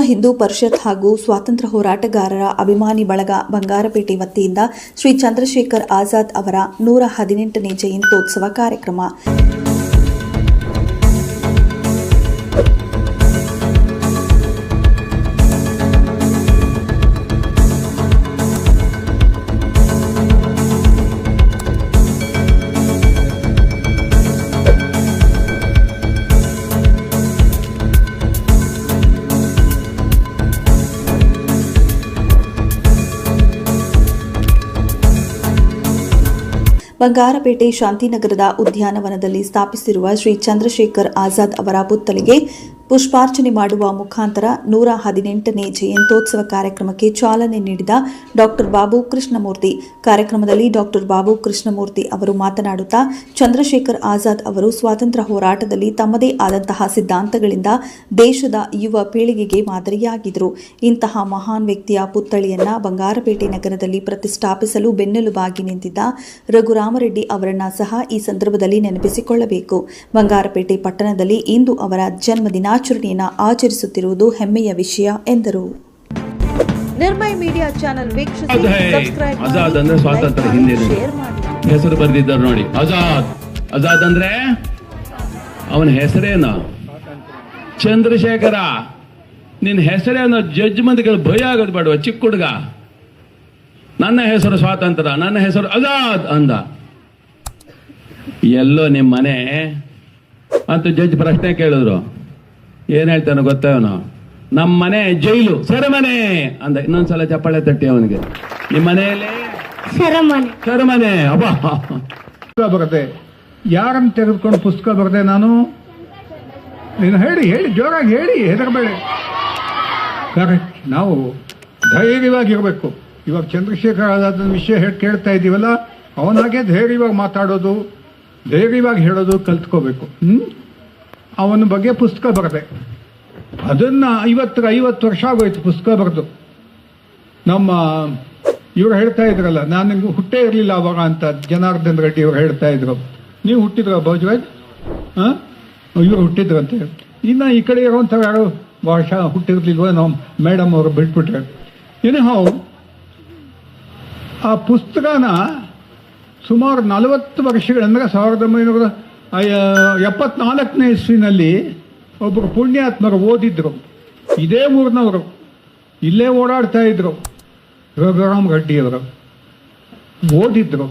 ಹಿಂದೂ ಪರಿಷತ್ ಹಾಗೂ ಸ್ವಾತಂತ್ರ್ಯ ಹೋರಾಟಗಾರರ ಅಭಿಮಾನಿ ಬಳಗ ಬಂಗಾರಪೇಟೆ ವತಿಯಿಂದ ಶ್ರೀ ಚಂದ್ರಶೇಖರ್ ಆಜಾದ್ ಅವರ ನೂರ ಹದಿನೆಂಟನೇ ಜಯಂತ್ಯೋತ್ಸವ ಕಾರ್ಯಕ್ರಮ. ಬಂಗಾರಪೇಟೆ ಶಾಂತಿನಗರದ ಉದ್ಯಾನವನದಲ್ಲಿ ಸ್ಥಾಪಿಸಿರುವ ಶ್ರೀ ಚಂದ್ರಶೇಖರ್ ಆಜಾದ್ ಅವರ ಪುತ್ಥಳಿಗೆ ಪುಷ್ಪಾರ್ಚನೆ ಮಾಡುವ ಮುಖಾಂತರ ನೂರ ಹದಿನೆಂಟನೇ ಜಯಂತೋತ್ಸವ ಕಾರ್ಯಕ್ರಮಕ್ಕೆ ಚಾಲನೆ ನೀಡಿದ ಡಾಕ್ಟರ್ ಬಾಬು ಕೃಷ್ಣಮೂರ್ತಿ. ಕಾರ್ಯಕ್ರಮದಲ್ಲಿ ಡಾಕ್ಟರ್ ಬಾಬು ಕೃಷ್ಣಮೂರ್ತಿ ಅವರು ಮಾತನಾಡುತ್ತಾ, ಚಂದ್ರಶೇಖರ್ ಆಜಾದ್ ಅವರು ಸ್ವಾತಂತ್ರ್ಯ ಹೋರಾಟದಲ್ಲಿ ತಮ್ಮದೇ ಆದಂತಹ ಸಿದ್ಧಾಂತಗಳಿಂದ ದೇಶದ ಯುವ ಪೀಳಿಗೆಗೆ ಮಾದರಿಯಾಗಿದ್ದರು. ಇಂತಹ ಮಹಾನ್ ವ್ಯಕ್ತಿಯ ಪುತ್ಥಳಿಯನ್ನ ಬಂಗಾರಪೇಟೆ ನಗರದಲ್ಲಿ ಪ್ರತಿಷ್ಠಾಪಿಸಲು ಬೆನ್ನೆಲುಬಾಗಿ ನಿಂತಿದ್ದ ರಘುರಾಮರೆಡ್ಡಿ ಅವರನ್ನ ಸಹ ಈ ಸಂದರ್ಭದಲ್ಲಿ ನೆನಪಿಸಿಕೊಳ್ಳಬೇಕು. ಬಂಗಾರಪೇಟೆ ಪಟ್ಟಣದಲ್ಲಿ ಇಂದು ಅವರ ಜನ್ಮ ದಿನಾಚರಣೆಯನ್ನು ಆಚರಿಸುತ್ತಿರುವುದು ಹೆಮ್ಮೆಯ ವಿಷಯ ಎಂದರು. ನಿರ್ಮಯ ಮೀಡಿಯಾ ಚಾನೆಲ್ ವೀಕ್ಷಿಸಿ ಸಬ್ಸ್ಕ್ರೈಬ್ ಮಾಡಿ, ಆಜಾದ್ ಅಂದ್ರೆ ಸ್ವಾತಂತ್ರ್ಯ ಲೈಕ್ ಶೇರ್ ಮಾಡಿ. ಹೆಸರು ಬರೆದಿದ್ದಾರೆ ನೋಡಿ. ಆಜಾದ್ ಆಜಾದ್ ಅಂದ್ರೆ? ಅವನ ಹೆಸರೇನು? ಚಂದ್ರಶೇಖರ. ನಿನ್ನ ಹೆಸರೇನು ಜಡ್ಜ್ ಮಂದಿಗಳು ಭಯ ಆಗೋದು ಬೇಡುವ ಚಿಕ್ಕ ಹುಡುಗ. ನನ್ನ ಹೆಸರು ಸ್ವಾತಂತ್ರ್ಯ ನನ್ನ ಹೆಸರು ಅಜಾದ್ ಅಂದ. ಎಲ್ಲೋ ನಿಮ್ಮ ಮನೆ? ಅಂತ ಜಡ್ಜ್ ಪ್ರಶ್ನೆ ಕೇಳಿದ್ರು. ಏನ್ ಹೇಳ್ತಾನೆ ಗೊತ್ತವನು ನಮ್ಮ ಮನೆ ಜೈಲು ಸೆರೆಮನೆ ಅಂದ. ಇನ್ನೊಂದ್ಸಲ ಚಪ್ಪಾಳೆ ತಟ್ಟಿ ಅವನಿಗೆ. ನಿಮ್ಮ ಮನೆಯಲ್ಲಿ? ಸರಮನೆ. ಸರಮನೆ. ಅಬ್ಬಾ. ಪುಸ್ತಕ ಬರದೆ. ಯಾರನ್ನು ತೆಗೆದುಕೊಂಡು ಪುಸ್ತಕ ಬರದೆ ನಾನು? ನೀನು ಹೇಳಿ ಹೇಳಿ ಜೋರಾಗಿ ಹೇಳಿ ಹೆದರಬೇಡಿ. ಕರೆಕ್ಟ್ ನಾವು ಧೈರ್ಯವಾಗಿರಬೇಕು. ಇವಾಗ ಚಂದ್ರಶೇಖರ್ ಆಜಾದ್ ವಿಷಯ ಹೇಳಿ ಕೇಳ್ತಾ ಇದ್ದೀವಲ್ಲ ಅವನಾಗೆ ಧೈರ್ಯವಾಗಿ ಮಾತಾಡೋದು ಧೈರ್ಯವಾಗಿ ಹೇಳೋದು ಕಲ್ತ್ಕೋಬೇಕು. ಹ್ಮ್? ಅವನ ಬಗ್ಗೆ ಪುಸ್ತಕ ಬರದೆ. ಅದನ್ನ ಐವತ್ತು ಐವತ್ತು ವರ್ಷ ಆಗೋಯ್ತು ಪುಸ್ತಕ ಬರೆದು. ನಮ್ಮ, ಇವರು ಹೇಳ್ತಾ ಇದ್ರಲ್ಲ, ನಾನು ನಿಮ್ಗೆ ಹುಟ್ಟೇ ಇರಲಿಲ್ಲ ಅವಾಗ ಅಂತ ಜನಾರ್ದನ್ ರೆಡ್ಡಿ ಇವ್ರು ಹೇಳ್ತಾ ಇದ್ರು. ನೀವು ಹುಟ್ಟಿದ್ರ ಭೋಜರಾಜ್? ಹಾಂ? ಇವ್ರು ಹುಟ್ಟಿದ್ರಂತೆ ಇನ್ನು ಈ ಕಡೆ ಇರುವಂಥವ್ರು ಯಾರು? ವರ್ಷ ಹುಟ್ಟಿರ್ಲಿಲ್ವ ನಾವು ಮೇಡಮ್ ಅವರು ಬಿಟ್ಬಿಟ್ರೆ. ಏನೋ ಆ ಪುಸ್ತಕನ ಸುಮಾರು ನಲವತ್ತು ವರ್ಷಗಳಂದ್ರೆ ಸಾವಿರದ ಒಂಬೈನೂರ ಎಪ್ಪತ್ನಾಲ್ಕನೇ ಇಸ್ವಿನಲ್ಲಿ ಒಬ್ಬರು ಪುಣ್ಯಾತ್ಮರು ಓದಿದ್ರು. ಇದೇ ಊರಿನವರು. ಇಲ್ಲೇ ಓಡಾಡ್ತಾ ಇದ್ರು. ರಘುರಾಮ್ ರೆಡ್ಡಿಯವರು ಓದಿದ್ರು.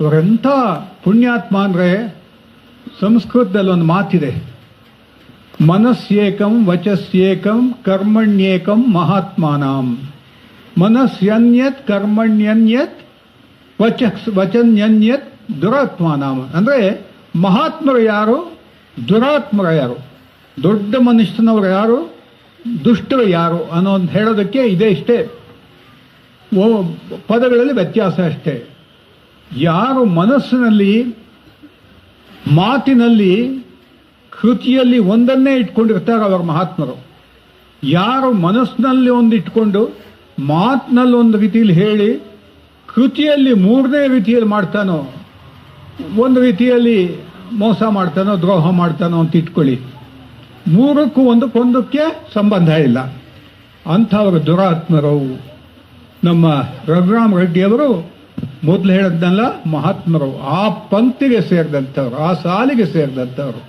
ಅವರೆಂಥ ಪುಣ್ಯಾತ್ಮ ಅಂದರೆ ಸಂಸ್ಕೃತದಲ್ಲಿ ಒಂದು ಮಾತಿದೆ. ಮನಸ್ಸೇಕಂ ವಚಸ್ಯೇಕಂ ಕರ್ಮಣ್ಯೇಕಂ ಮಹಾತ್ಮಾನಾಂ. ಮನಸ್ಸನ್ಯತ್ ಕರ್ಮಣ್ಯನ್ಯತ್ ವಚ ವಚನ್ಯನ್ಯತ್ ದುರಾತ್ಮಾನಾಮ ಅಂದರೆ ಮಹಾತ್ಮರು ಯಾರು? ದುರಾತ್ಮರು ಯಾರು? ದೊಡ್ಡ ಮನುಷ್ಯನವರು ಯಾರು? ದುಷ್ಟರು ಯಾರು? ಅನ್ನೋ ಒಂದು ಹೇಳೋದಕ್ಕೆ ಇದೇ ಇಷ್ಟೇ. ಓ, ಪದಗಳಲ್ಲಿ ವ್ಯತ್ಯಾಸ ಅಷ್ಟೇ. ಯಾರು ಮನಸ್ಸಿನಲ್ಲಿ, ಮಾತಿನಲ್ಲಿ, ಕೃತಿಯಲ್ಲಿ ಒಂದನ್ನೇ ಇಟ್ಕೊಂಡಿರ್ತಾರೆ ಅವರ ಮಹಾತ್ಮರು. ಯಾರು ಮನಸ್ಸಿನಲ್ಲಿ ಒಂದು ಇಟ್ಕೊಂಡು, ಮಾತಿನಲ್ಲಿ ಒಂದು ರೀತಿಯಲ್ಲಿ ಹೇಳಿ, ಕೃತಿಯಲ್ಲಿ ಮೂರನೇ ರೀತಿಯಲ್ಲಿ ಮಾಡ್ತಾನೋ ಒಂದು ರೀತಿಯಲ್ಲಿ ಮೋಸ ಮಾಡ್ತಾನೋ, ದ್ರೋಹ ಮಾಡ್ತಾನೋ ಅಂತ ಇಟ್ಕೊಳ್ಳಿ. ಮೂರಕ್ಕೂ ಒಂದಕ್ಕೊಂದಕ್ಕೆ ಸಂಬಂಧ ಇಲ್ಲ. ಅಂಥವರು ದುರಾತ್ಮರು ನಮ್ಮ ರಘುರಾಮ್ ರೆಡ್ಡಿಯವರು ಮೊದಲು ಹೇಳದ್ನಲ್ಲ, ಮಹಾತ್ಮರು ಆ ಪಂಕ್ತಿಗೆ ಸೇರಿದಂಥವ್ರು, ಆ ಸಾಲಿಗೆ ಸೇರಿದಂಥವ್ರು.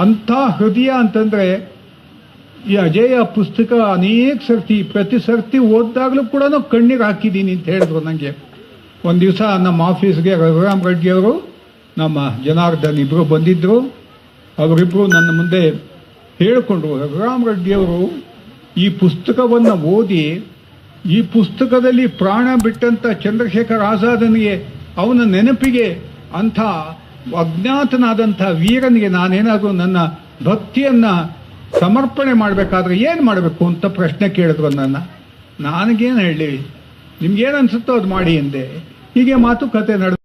ಅಂಥ ಹೃದಯ ಅಂತಂದ್ರೆ ಈ ಅಜಯ ಪುಸ್ತಕ ಅನೇಕ ಸರ್ತಿ, ಪ್ರತಿ ಸರ್ತಿ ಓದಿದಾಗಲೂ ಕೂಡ ಕಣ್ಣಿಗೆ ಹಾಕಿದ್ದೀನಿ ಅಂತ ಹೇಳಿದ್ರು ನನಗೆ ಒಂದು ದಿವಸ ನಮ್ಮ ಆಫೀಸ್ಗೆ ರಘುರಾಮ್ ರೆಡ್ಡಿಯವರು ನಮ್ಮ ಜನಾರ್ದನ್ ಇಬ್ಬರು ಬಂದಿದ್ದರು ಅವರಿಬ್ಬರು ನನ್ನ ಮುಂದೆ ಹೇಳಿಕೊಂಡ್ರು. ರಘುರಾಮ್ ರೆಡ್ಡಿಯವರು ಈ ಪುಸ್ತಕವನ್ನು ಓದಿ, ಈ ಪುಸ್ತಕದಲ್ಲಿ ಪ್ರಾಣ ಬಿಟ್ಟಂಥ ಚಂದ್ರಶೇಖರ್ ಆಜಾದನಿಗೆ ಅವನ ನೆನಪಿಗೆ ಅಂಥ ಅಜ್ಞಾತನಾದಂಥ ವೀರನಿಗೆ ನಾನೇನಾದರೂ ನನ್ನ ಭಕ್ತಿಯನ್ನು ಸಮರ್ಪಣೆ ಮಾಡಬೇಕಾದ್ರೆ ಏನು ಮಾಡಬೇಕು ಅಂತ ಪ್ರಶ್ನೆ ಕೇಳಿದ್ರು ನನ್ನ ನನಗೇನು ಹೇಳಿ ನಿಮ್ಗೇನು ಅನಿಸುತ್ತೋ ಅದು ಮಾಡಿ ಎಂದೆ. ಹೀಗೆ ಮಾತುಕತೆ ನಡೆದು